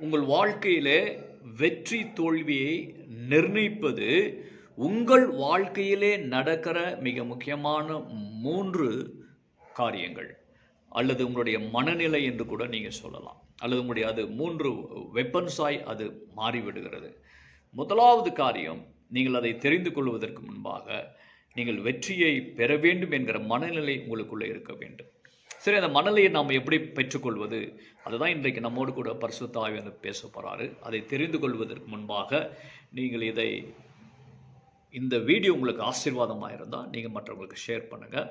உங்கள் வாழ்க்கையில் வெற்றி தோல்வியை நிர்ணயிப்பது உங்கள் வாழ்க்கையிலே நடக்கிற மிக முக்கியமான மூன்று காரியங்கள். அல்லது உங்களுடைய மனநிலை என்று கூட நீங்கள் சொல்லலாம். அல்லது உங்களுடைய அது மூன்று வெப்பன்ஸாய் அது மாறிவிடுகிறது. முதலாவது காரியம் நீங்கள் அதை தெரிந்து கொள்வதற்கு முன்பாக நீங்கள் வெற்றியை பெற வேண்டும் என்கிற மனநிலை உங்களுக்குள்ளே இருக்க வேண்டும். சரி அந்த மணலையை நாம் எப்படி பெற்றுக்கொள்வது? அதுதான் இன்றைக்கு நம்மோடு கூட பரிசுத்தாவி வந்து பேச போகிறாரு அதை தெரிந்து கொள்வதற்கு முன்பாக நீங்கள் இதை இந்த வீடியோ உங்களுக்கு ஆசீர்வாதமாக இருந்தால் நீங்கள் மற்றவங்களுக்கு ஷேர் பண்ணுங்கள்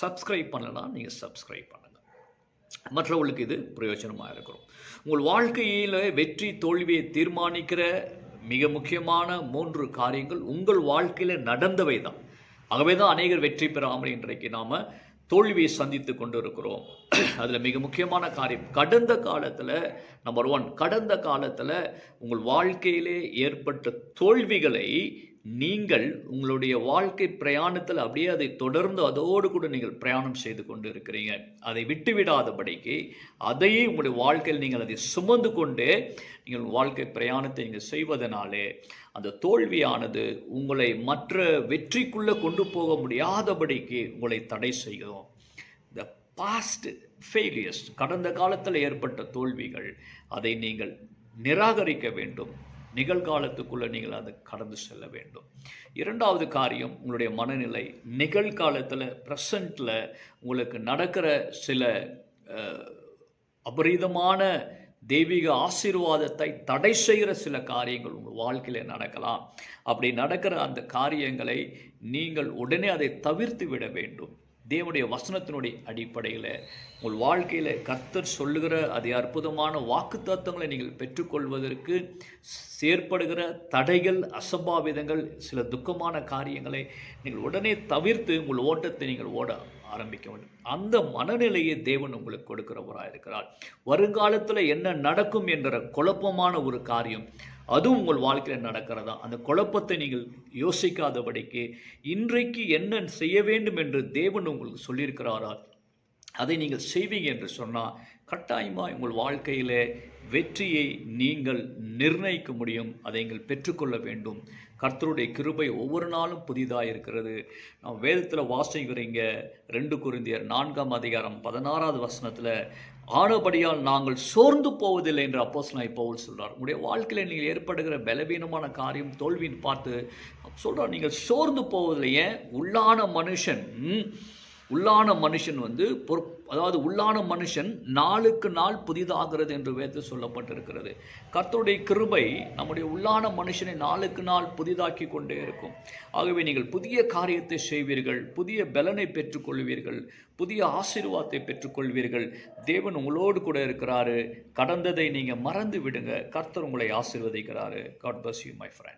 சப்ஸ்கிரைப் பண்ணலாம் நீங்கள் சப்ஸ்கிரைப் பண்ணுங்கள் மற்றவர்களுக்கு இது பிரயோஜனமாக இருக்கிறோம் உங்கள் வாழ்க்கையில் வெற்றி தோல்வியை தீர்மானிக்கிற மிக முக்கியமான மூன்று காரியங்கள் உங்கள் வாழ்க்கையில் நடந்தவை தான் ஆகவே தான் அநேகர் வெற்றி பெறாமல் இன்றைக்கு நாம் தோல்வியை சந்தித்து கொண்டு இருக்கிறோம் அதில் மிக முக்கியமான காரியம் கடந்த காலத்தில் நம்பர் ஒன் கடந்த காலத்தில் உங்கள் வாழ்க்கையிலே ஏற்பட்ட தோல்விகளை நீங்கள் உங்களுடைய வாழ்க்கை பிரயாணத்தில் அப்படியே அதை தொடர்ந்து அதோடு கூட நீங்கள் பிரயாணம் செய்து கொண்டு இருக்கிறீங்க அதை விட்டுவிடாதபடிக்கு அதையே உங்களுடைய வாழ்க்கையில் நீங்கள் அதை சுமந்து கொண்டு நீங்கள் வாழ்க்கை பிரயாணத்தை நீங்கள் செய்வதனாலே அந்த தோல்வியானது உங்களை மற்ற வெற்றிக்குள்ளே கொண்டு போக முடியாதபடிக்கு உங்களை தடை செய்யும். இந்த பாஸ்ட் ஃபெயிலியர்ஸ் கடந்த காலத்தில் ஏற்பட்ட தோல்விகள் அதை நீங்கள் நிராகரிக்க வேண்டும். நிகழ்காலத்துக்குள்ளே நீங்கள் அதை கடந்து செல்ல வேண்டும். இரண்டாவது காரியம் உங்களுடைய மனநிலை. நிகழ்காலத்தில் ப்ரெசண்ட்டில் உங்களுக்கு நடக்கிற சில அபரீதமான தெய்வீக ஆசீர்வாதத்தை தடை செய்கிற சில காரியங்கள் உங்கள் வாழ்க்கையில் நடக்கலாம். அப்படி நடக்கிற அந்த காரியங்களை நீங்கள் உடனே அதை தவிர்த்து விட வேண்டும். தேவனுடைய வசனத்தினுடைய அடிப்படையில் உங்கள் வாழ்க்கையில் கர்த்தர் சொல்லுகிற அதே அற்புதமான வாக்கு தத்துவங்களை நீங்கள் பெற்றுக்கொள்வதற்கு செயற்படுகிற தடைகள் அசம்பாவிதங்கள் சில துக்கமான காரியங்களை நீங்கள் உடனே தவிர்த்து உங்கள் ஓட்டத்தை நீங்கள் ஓட ஆரம்பிக்க வேண்டும். அந்த மனநிலையை தேவன் உங்களுக்கு கொடுக்கிறவராக இருக்கிறார் வருங்காலத்தில் என்ன நடக்கும் என்ற குழப்பமான ஒரு காரியம் அதுவும் உங்கள் வாழ்க்கையில் நடக்கிறதா? அந்த குழப்பத்தை நீங்கள் யோசிக்காதபடிக்கு இன்றைக்கு என்ன செய்ய வேண்டும் என்று தேவன் உங்களுக்கு சொல்லியிருக்கிறாரா? அதை நீங்கள் செய்வீங்க என்று சொன்னால் கட்டாயமாக உங்கள் வாழ்க்கையில் வெற்றியை நீங்கள் நிர்ணயிக்க முடியும். அதை நீங்கள் பெற்றுக்கொள்ள வேண்டும். கர்த்தருடைய கிருபை ஒவ்வொரு நாளும் புதிதாக இருக்கிறது நாம் வேதத்தில் வாசிக்கிறீங்க ரெண்டு குருந்தியர் நான்காம் அதிகாரம் பதினாறாவது வசனத்தில் ஆனபடியால் நாங்கள் சோர்ந்து போவதில்லை என்று அப்போஸ் நான் இப்போ சொல்கிறார் உங்களுடைய வாழ்க்கையில் நீங்கள் ஏற்படுகிற பலவீனமான காரியம் தோல்வின்னு பார்த்து சொல்கிறார் நீங்கள் சோர்ந்து போவதில்லை. ஏன்? உள்ளான மனுஷன் உள்ளான மனுஷன் வந்து பொற் அதாவது உள்ளான மனுஷன் நாளுக்கு நாள் புதிதாகிறது என்று வேத்து சொல்லப்பட்டிருக்கிறது. கர்த்தருடைய கிருபை நம்முடைய உள்ளான மனுஷனை நாளுக்கு நாள் புதிதாக்கி கொண்டே இருக்கும். ஆகவே நீங்கள் புதிய காரியத்தை செய்வீர்கள் புதிய பலனை பெற்றுக்கொள்வீர்கள் புதிய ஆசீர்வாதத்தை பெற்றுக்கொள்வீர்கள். தேவன் உங்களோடு கூட இருக்கிறாரு. கடந்ததை நீங்கள் மறந்து விடுங்க. கர்த்தர் உங்களை ஆசீர்வதிக்கிறாரு. God bless you my friend